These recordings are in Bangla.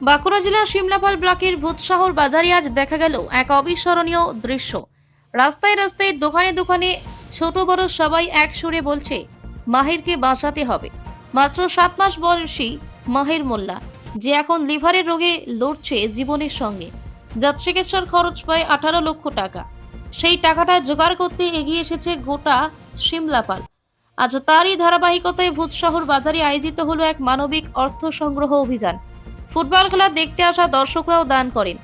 বাঁকুড়া জেলার সিমলাপাল ব্লকের ভূতসাহর বাজারে আজ দেখা গেল এক অবিস্মরণীয় দৃশ্য। রাস্তায় রাস্তায়, দোকানে দোকানে ছোট বড় সবাই এক সুরে বলছে, মাহিরকে বাঁচাতে হবে। মাত্র সাত মাস বয়সী মাহির মোল্লা, যে এখন লিভারের রোগে লড়ছে জীবনের সঙ্গে যার চিকিৎসার খরচ প্রায় আঠারো লক্ষ টাকা। সেই টাকাটা জোগাড় করতে এগিয়ে এসেছে গোটা সিমলাপাল আজ তারই ধারাবাহিকতায় ভূতশহর বাজারে আয়োজিত হলো এক মানবিক অর্থ সংগ্রহ অভিযান। ফুটবল খেলা দেখতে আসা দর্শকরাও দান করেন।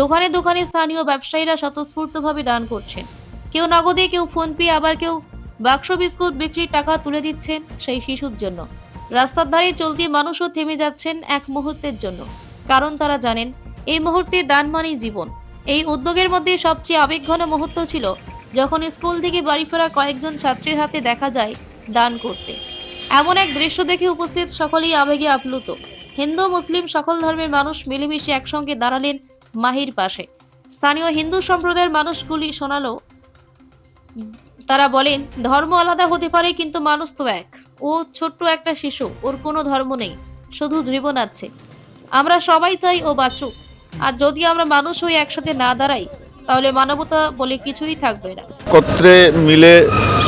দোকানে দোকানে স্থানীয় ব্যবসায়ীরা স্বতঃস্ফূর্তভাবে দান করছেন। কেউ নগদে, কেউ ফোনপে, আবার কেউ বাক্স বিস্কুট বিক্রির টাকা তুলে দিচ্ছেন সেই শিশুর জন্য। রাস্তার ধারে চলতি মানুষও থেমে যাচ্ছেন এক মুহূর্তের জন্য। কারণ তারা জানেন, এই মুহূর্তে দান মানেই জীবন। এই উদ্যোগের মধ্যে সবচেয়ে আবেগঘন মুহূর্ত ছিল যখন স্কুল থেকে বাড়ি ফেরা কয়েকজন ছাত্রীর হাতে দেখা যায় দান করতে। এমন এক দৃশ্য দেখে উপস্থিত সকলেই আবেগে আপ্লুত। হিন্দু, মুসলিম সকল ধর্মের মানুষ মিলেমিশে একসঙ্গে দাঁড়ালেন মাহির পাশে। স্থানীয় হিন্দু সম্প্রদায়ের মানুষগুলি শোনালো। তারা বলেন, ধর্ম আলাদা হতে পারে, কিন্তু মানুষ তো এক। ও ছোট্ট একটা শিশু, ওর কোনো ধর্ম নেই, শুধু জীবন আছে আমরা সবাই চাই ও বাঁচুক। আর যদি আমরা মানুষ হয়ে একসাথে না দাঁড়াই, তাহলে মানবতা বলে কিছুই থাকবে না। একত্রে মিলে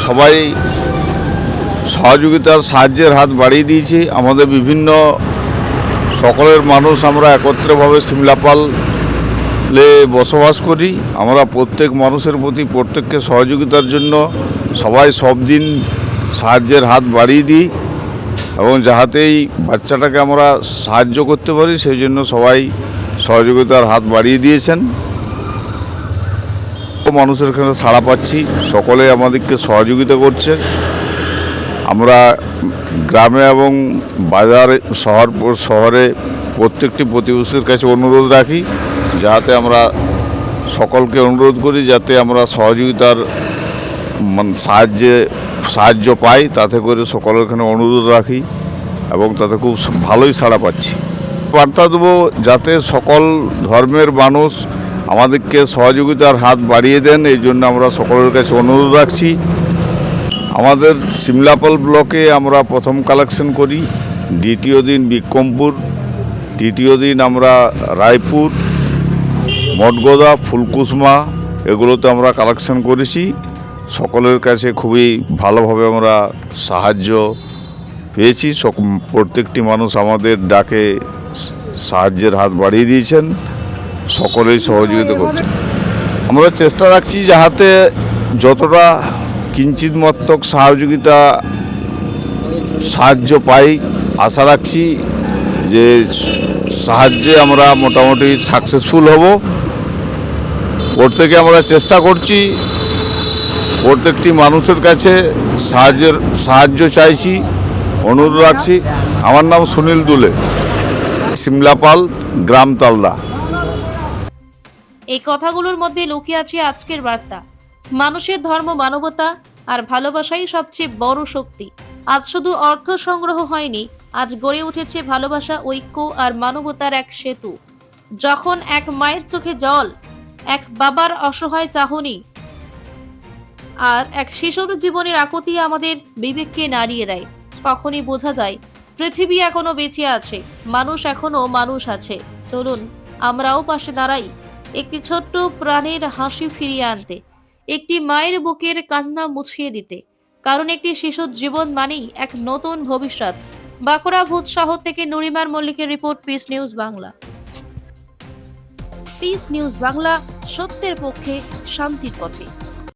সবাই সহযোগিতার সাহায্যের হাত বাড়িয়ে দিয়েছি। আমাদের বিভিন্ন সকলের মানুষ আমরা একত্রেভাবে সিমলাপালে বসবাস করি। আমরা প্রত্যেক মানুষের প্রতি প্রত্যেককে সহযোগিতার জন্য সবাই সব দিন সাহায্যের হাত বাড়িয়ে দিই এবং যাহাতেই বাচ্চাটাকে আমরা সাহায্য করতে পারি, সেই জন্য সবাই সহযোগিতার হাত বাড়িয়ে দিয়েছেন। মানুষের এখানে সাড়া পাচ্ছি। সকলে আমাদেরকে সহযোগিতা করছে আমরা গ্রামে এবং বাজারে, শহর, শহরে প্রত্যেকটি প্রতিবেশীর কাছে অনুরোধ রাখি, যাতে আমরা সকলকে অনুরোধ করি, যাতে আমরা সহযোগিতার সাহায্যে, সাহায্য পাই, তাতে করে সকলের এখানে অনুরোধ রাখি এবং তাতে খুব ভালোই সাড়া পাচ্ছি। বার্তা দেবো যাতে সকল ধর্মের মানুষ আমাদেরকে সহযোগিতার হাত বাড়িয়ে দেন, এই জন্য আমরা সকলের কাছে অনুরোধ রাখছি। আমাদের সিমলাপাল ব্লকে আমরা প্রথম কালেকশন করি, দ্বিতীয় দিন বিক্রমপুর, তৃতীয় দিন আমরা রায়পুর, মঠগোদা, ফুলকুসমা, এগুলোতে আমরা কালেকশন করেছি। সকলের কাছে খুবই ভালোভাবে আমরা সাহায্য পেয়েছি। প্রত্যেকটি মানুষ আমাদের ডাকে সাহায্যের হাত বাড়িয়ে দিয়েছেন। সকলেই সহযোগিতা করছেন। আমরা চেষ্টা রাখছি যাহাতে যতটা কিঞ্চিত মত্তক সহযোগিতা সাহায্য পাই। আশা রাখছি যে সাহায্যে আমরা মোটামুটি সাকসেসফুল হব। প্রত্যেকে আমরা চেষ্টা করছি। প্রত্যেকটি মানুষের কাছে সাহায্যের সাহায্য চাইছি। অনুরোধ রাখছি। আমার নাম সুনীল দুলে সিমলাপাল গ্রাম তালদা। এই কথাগুলোর মধ্যে লুকিয়ে আছে আজকের বার্তা। মানুষের ধর্ম মানবতা আর ভালোবাসাই সবচেয়ে বড় শক্তি। আজ শুধু অর্থ সংগ্রহ হয়নি, আজ গড়ে উঠেছে ভালোবাসা, ঐক্য আর মানবতার এক সেতু। যখন এক মায়ের চোখে জল, এক বাবার অসহায় চাহনি, আর এক শিশুর জীবনের আকুতি আমাদের বিবেককে নাড়িয়ে দেয়, তখনই বোঝা যায়, পৃথিবী এখনও বেঁচে আছে, মানুষ এখনও মানুষ আছে। চলুন, আমরাও পাশে দাঁড়াই, একটি ছোট্ট প্রাণের হাসি ফিরিয়ে আনতে। একটি মায়ের বুকের কান্না মুছিয়ে দিতে। কারণ একটি শিশুর জীবন মানেই এক নতুন ভবিষ্যৎ। বাঁকুড়া ভূত শহর থেকে নুরিমার মল্লিকের report peace news Bangla. Peace news Bangla, সত্যের পক্ষে, শান্তির পথে।